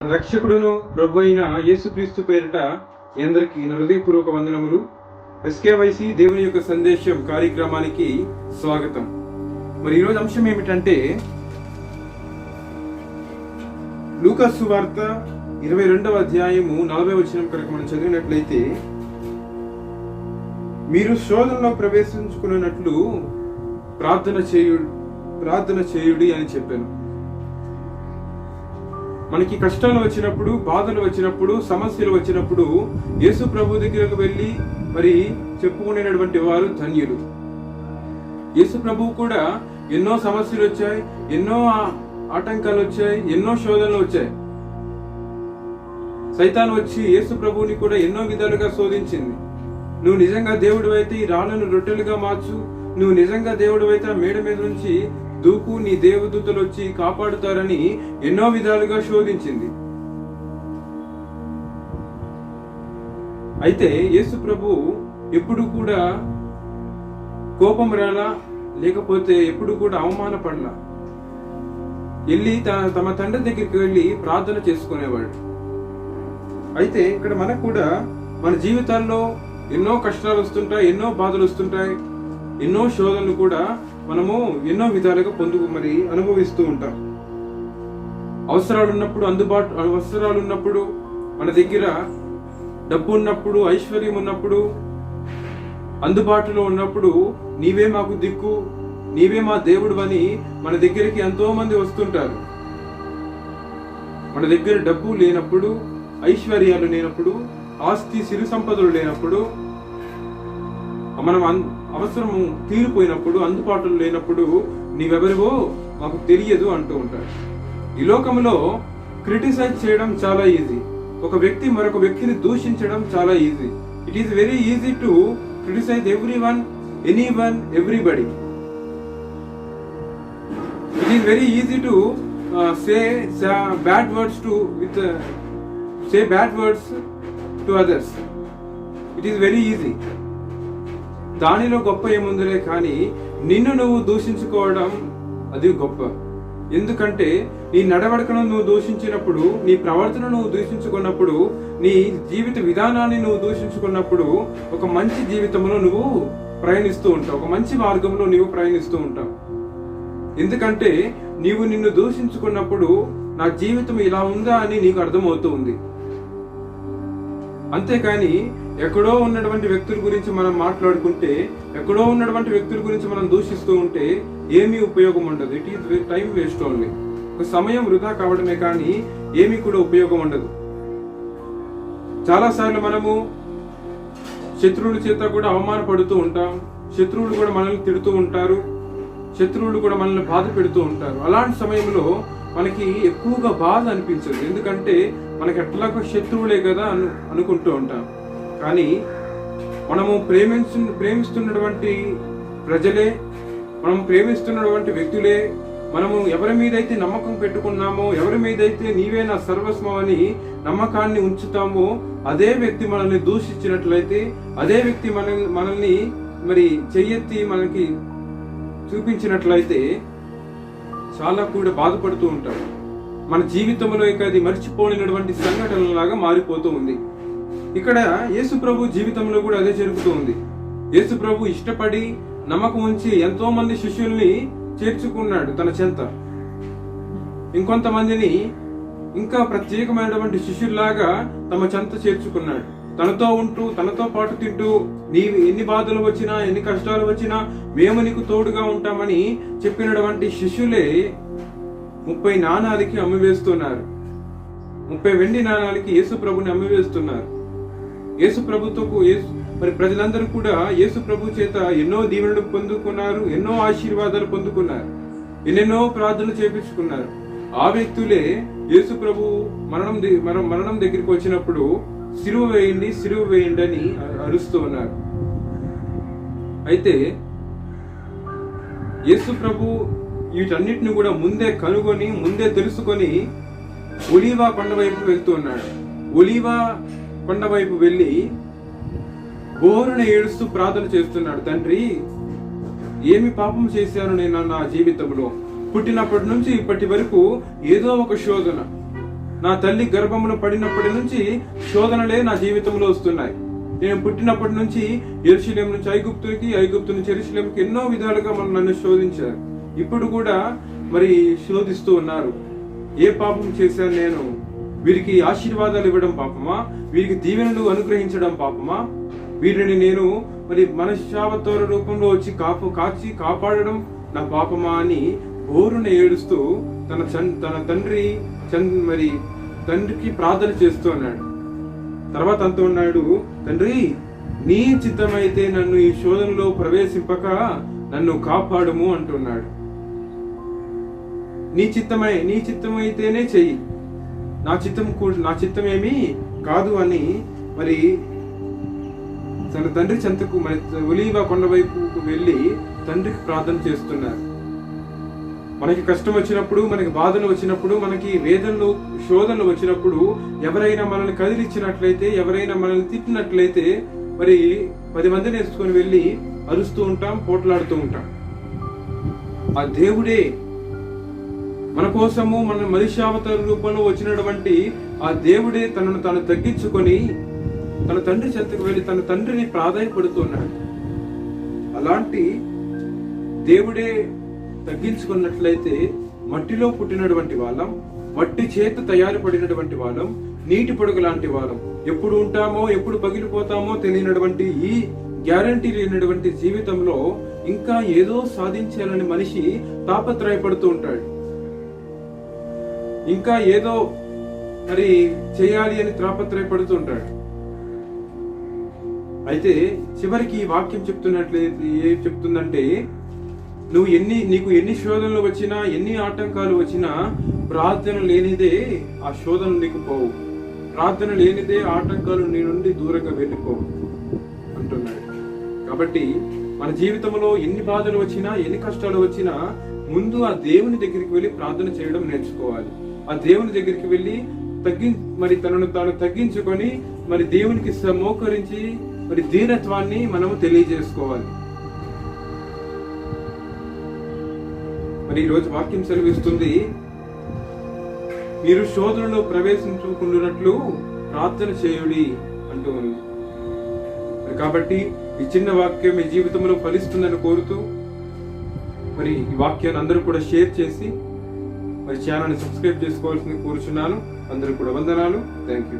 రక్షకుడును ప్రభు అయిన యేసుక్రీస్తు పేరిట అందరికీ హృదయపూర్వక వందనములు. ఎస్కేవైసి దేవుని యొక్క సందేశం కార్యక్రమానికి స్వాగతం. మరి ఈరోజు అంశం ఏమిటంటే లూకస్సు వార్త ఇరవై రెండవ అధ్యాయము నలభై వచనం కనుక మనం చదివినట్లయితే మీరు శోధనలో ప్రవేశించుకున్నట్లు ప్రార్థన చేయు ప్రార్థన చేయుడి అని చెప్పాను. మనకి కష్టాలు వచ్చినప్పుడు బాధలు వచ్చినప్పుడు సమస్యలు వచ్చినప్పుడు యేసు ప్రభు దగ్గరకు వెళ్ళి మరి చెప్పుకునేటటువంటి వారు ధన్యులు. యేసు ప్రభు కూడా ఎన్నో సమస్యలు వచ్చాయి ఎన్నో ఆటంకాలు వచ్చాయి ఎన్నో శోధనలు వచ్చాయి. సైతాన్ వచ్చి యేసు ప్రభువుని కూడా ఎన్నో విధాలుగా శోధించింది. నువ్వు నిజంగా దేవుడు అయితే ఈ రాళ్ళను రొట్టెలుగా మార్చు నువ్వు నిజంగా దేవుడు అయితే ఆ మేడ మీద నుంచి దూకు నీ దేవదూతలు వచ్చి కాపాడుతారని ఎన్నో విధాలుగా శోధించింది. అయితే యేసు ప్రభు ఎప్పుడు కూడా కోపం రాలా లేకపోతే ఎప్పుడు కూడా అవమానపడలా. వెళ్ళి తన తమ తండ్రి దగ్గరికి వెళ్ళి ప్రార్థన చేసుకునేవాడు. అయితే ఇక్కడ మనకు కూడా మన జీవితాల్లో ఎన్నో కష్టాలు వస్తుంటాయి ఎన్నో బాధలు వస్తుంటాయి ఎన్నో శోధనలు కూడా మనము ఎన్నో విధాలుగా పొందుకు మరి అనుభవిస్తూ ఉంటాం. అవసరాలు ఉన్నప్పుడు అందుబాటు అవసరాలు ఉన్నప్పుడు మన దగ్గర డబ్బు ఉన్నప్పుడు ఐశ్వర్యం ఉన్నప్పుడు అందుబాటులో ఉన్నప్పుడు నీవే మాకు దిక్కు నీవే మా దేవుడు అని మన దగ్గరికి ఎంతో మంది వస్తుంటారు. మన దగ్గర డబ్బు లేనప్పుడు ఐశ్వర్యాలు లేనప్పుడు ఆస్తి సిరు సంపదలు లేనప్పుడు మనం అన్- అవసరము తీరిపోయినప్పుడు అందుబాటులో లేనప్పుడు నీవెవరివో మాకు తెలియదు అంటూ ఉంటాడు. ఈ లోకంలో క్రిటిసైజ్ చేయడం చాలా ఈజీ. ఒక వ్యక్తి మరొక వ్యక్తిని దూషించడం చాలా easy. It is very easy to criticise every one any one everybody it is very easy to say bad words to with say bad words to others it is very easy దానిలో గొప్ప ఏముందిలే కానీ నిన్ను నువ్వు దూషించుకోవడం అది గొప్ప. ఎందుకంటే నీ నడవడికను నువ్వు దూషించినప్పుడు నీ ప్రవర్తన నువ్వు దూషించుకున్నప్పుడు నీ జీవిత విధానాన్ని నువ్వు దూషించుకున్నప్పుడు ఒక మంచి జీవితంలో నువ్వు ప్రయాణిస్తూ ఉంటావు. ఒక మంచి మార్గంలో నువ్వు ప్రయాణిస్తూ ఉంటావు. ఎందుకంటే నీవు నిన్ను దూషించుకున్నప్పుడు నా జీవితం ఇలా ఉందా అని నీకు అర్థమవుతూ ఉంది. అంతేకాని ఎక్కడో ఉన్నటువంటి వ్యక్తుల గురించి మనం మాట్లాడుకుంటే ఎక్కడో ఉన్నటువంటి వ్యక్తుల గురించి మనం దూషిస్తూ ఉంటే ఏమీ ఉపయోగం ఉండదు. It is time waste only ఒక సమయం వృధా కావడమే కానీ ఏమీ కూడా ఉపయోగం ఉండదు. చాలాసార్లు మనము శత్రువుల చేత కూడా అవమానపడుతూ ఉంటాం. శత్రువులు కూడా మనల్ని తిడుతూ ఉంటారు. శత్రువులు కూడా మనల్ని బాధ పెడుతూ ఉంటారు. అలాంటి సమయంలో మనకి ఎక్కువగా బాధ అనిపించదు. ఎందుకంటే మనకి ఎట్లాగో శత్రువులే కదా అను అనుకుంటూ ఉంటాం. కానీ మనము ప్రేమించు ప్రేమిస్తున్నటువంటి ప్రజలే మనం ప్రేమిస్తున్నటువంటి వ్యక్తులే మనము ఎవరి మీదైతే నమ్మకం పెట్టుకున్నామో ఎవరి మీదైతే నీవే నా సర్వస్వం అని నమ్మకాన్ని ఉంచుతామో అదే వ్యక్తి మనల్ని దూషించినట్లయితే అదే వ్యక్తి మన మనల్ని మరి చెయ్యెత్తి మనకి చూపించినట్లయితే చాలా కూడా బాధపడుతూ ఉంటారు. మన జీవితంలో ఇక అది మర్చిపోలేనటువంటి సంఘటనలాగా మారిపోతూ ఉంది. ఇక్కడ యేసు ప్రభు జీవితంలో కూడా అదే జరుగుతూ ఉంది. యేసు ప్రభు ఇష్టపడి నమ్మకం ఉంచి ఎంతో మంది శిష్యుల్ని చేర్చుకున్నాడు తన చెంత. ఇంకొంతమందిని ఇంకా ప్రత్యేకమైనటువంటి శిష్యుల్లాగా తమ చెంత చేర్చుకున్నాడు. తనతో ఉంటూ తనతో పాటు తింటూ నీవు ఎన్ని బాధలు వచ్చినా ఎన్ని కష్టాలు వచ్చినా మేము నీకు తోడుగా ఉంటామని చెప్పినటువంటి శిష్యులే ముప్పై నాణాలకి అమ్మివేస్తున్నారు ముప్పై వెండి నాణాలకి యేసు ప్రభుని అమ్మివేస్తున్నారు యేసు ప్రభుత్వకు మరి ప్రజలందరూ కూడా యేసు ప్రభు చేత ఎన్నో దీవెనలు పొందుకున్నారు ఎన్నో ఆశీర్వాదాలు పొందుకున్నారు ఎన్నెన్నో ప్రార్థనలు చేపించుకున్నారు. ఆ వ్యక్తులే యేసు ప్రభు మరణం మనం మరణం దగ్గరికి వచ్చినప్పుడు సిలువ వేయండి సిలువ వేయండి అని అరుస్తూ ఉన్నారు. అయితే యేసు ప్రభు వీటన్నిటిని కూడా ముందే కనుగొని ముందే తెలుసుకొని ఒలీవా కొండ వైపు వెళ్తూ ఉన్నాడు. ఒలీవా కొండ వైపు వెళ్ళి బోరున ఏడుస్తూ ప్రార్థన చేస్తున్నాడు. తండ్రి ఏమి పాపం చేశాను నేను నా జీవితంలో? పుట్టినప్పటి నుంచి ఇప్పటి వరకు ఏదో ఒక శోధన. నా తల్లి గర్భంలో పడినప్పటి నుంచి శోధనలే నా జీవితంలో వస్తున్నాయి. నేను పుట్టినప్పటి నుంచి ఎరుశలేం నుంచి ఐగుప్తుకి ఐగుప్తు నుంచి ఎరుశలేంకి ఎన్నో విధాలుగా మనం నన్ను శోధించారు. ఇప్పుడు కూడా మరి శోధిస్తూ ఉన్నారు. ఏ పాపం చేశాను నేను? వీరికి ఆశీర్వాదాలు ఇవ్వడం పాపమా? వీరికి దీవెనలు అనుగ్రహించడం పాపమా? వీరిని నేను మరి మనశ్శావతోర రూపంలో వచ్చి కాపు కాచి కాపాడడం నా పాపమా అని బోరున ఏడుస్తూ తన తన తండ్రి చంద్ మరి తండ్రికి ప్రార్థన చేస్తూ ఉన్నాడు. తర్వాత అంత ఉన్నాడు తండ్రి నీ చిత్తమైతే నన్ను ఈ శోధనలో ప్రవేశింపక నన్ను కాపాడుము అంటున్నాడు నీ చిత్తమై నీ చిత్తమైతేనే చెయ్యి. నా చిత్తం నా నా చిత్తమేమి కాదు అని మరి తన తండ్రి చెంతకు మరి ఒలీవ కొండ వైపుకు వెళ్ళి తండ్రికి ప్రార్థన చేస్తున్నారు. మనకి కష్టం వచ్చినప్పుడు మనకి బాధలు వచ్చినప్పుడు మనకి వేదనలు శోధనలు వచ్చినప్పుడు ఎవరైనా మనల్ని కదిలిచ్చినట్లయితే ఎవరైనా మనల్ని తిట్టినట్లయితే మరి పది మందిని వేసుకొని వెళ్ళి అరుస్తూ ఉంటాం పోట్లాడుతూ ఉంటాం. ఆ దేవుడే మన కోసము మన మనిషావతార రూపంలో వచ్చినటువంటి ఆ దేవుడే తనను తాను తగ్గించుకొని తన తండ్రి చెంతకు వెళ్ళి తన తండ్రిని ప్రాధాయపడుతున్నాడు. అలాంటి దేవుడే తగ్గించుకున్నట్లయితే మట్టిలో పుట్టినటువంటి వాళ్ళం మట్టి చేత తయారుపడినటువంటి వాళ్ళం నీటి పొడుగు లాంటి వాళ్ళం. ఎప్పుడు ఉంటామో ఎప్పుడు పగిలిపోతామో తెలియనటువంటి ఈ గ్యారంటీ లేనటువంటి జీవితంలో ఇంకా ఏదో సాధించాలని మనిషి తాపత్రయపడుతూ ఉంటాడు. ఇంకా ఏదో మరి చేయాలి అని తాపత్రయపడుతూ అయితే చివరికి ఈ వాక్యం చెప్తున్నట్లయితే ఏం చెప్తుందంటే నువ్వు ఎన్ని నీకు ఎన్ని శోధనలు వచ్చినా ఎన్ని ఆటంకాలు వచ్చినా ప్రార్థన లేనిదే ఆ శోధన నీకు పోవు. ప్రార్థన లేనిదే ఆటంకాలు నీ నుండి దూరంగా వెళ్ళిపోవు అంటున్నాడు. కాబట్టి మన జీవితంలో ఎన్ని బాధలు వచ్చినా ఎన్ని కష్టాలు వచ్చినా ముందు ఆ దేవుని దగ్గరికి వెళ్ళి ప్రార్థన చేయడం నేర్చుకోవాలి. ఆ దేవుని దగ్గరికి వెళ్ళి తగ్గి మరి తనను తాను తగ్గించుకొని మరి దేవునికి సమోకరించి మరి దీనత్వాన్ని మనము తెలియజేసుకోవాలి. మరి ఈరోజు వాక్యం సెలవిస్తుంది మీరు శోధనలో ప్రవేశించుకుంటున్నట్లు ప్రార్థన చేయుడి అంటూ ఉంది. మరి కాబట్టి ఈ చిన్న వాక్యం మీ జీవితంలో ఫలిస్తుందని కోరుతూ మరి ఈ వాక్యాన్ని అందరూ కూడా షేర్ చేసి మరి ఛానల్ని సబ్స్క్రైబ్ చేసుకోవాల్సింది కోరుచున్నాను. అందరూ కూడా వందనాలు. Thank you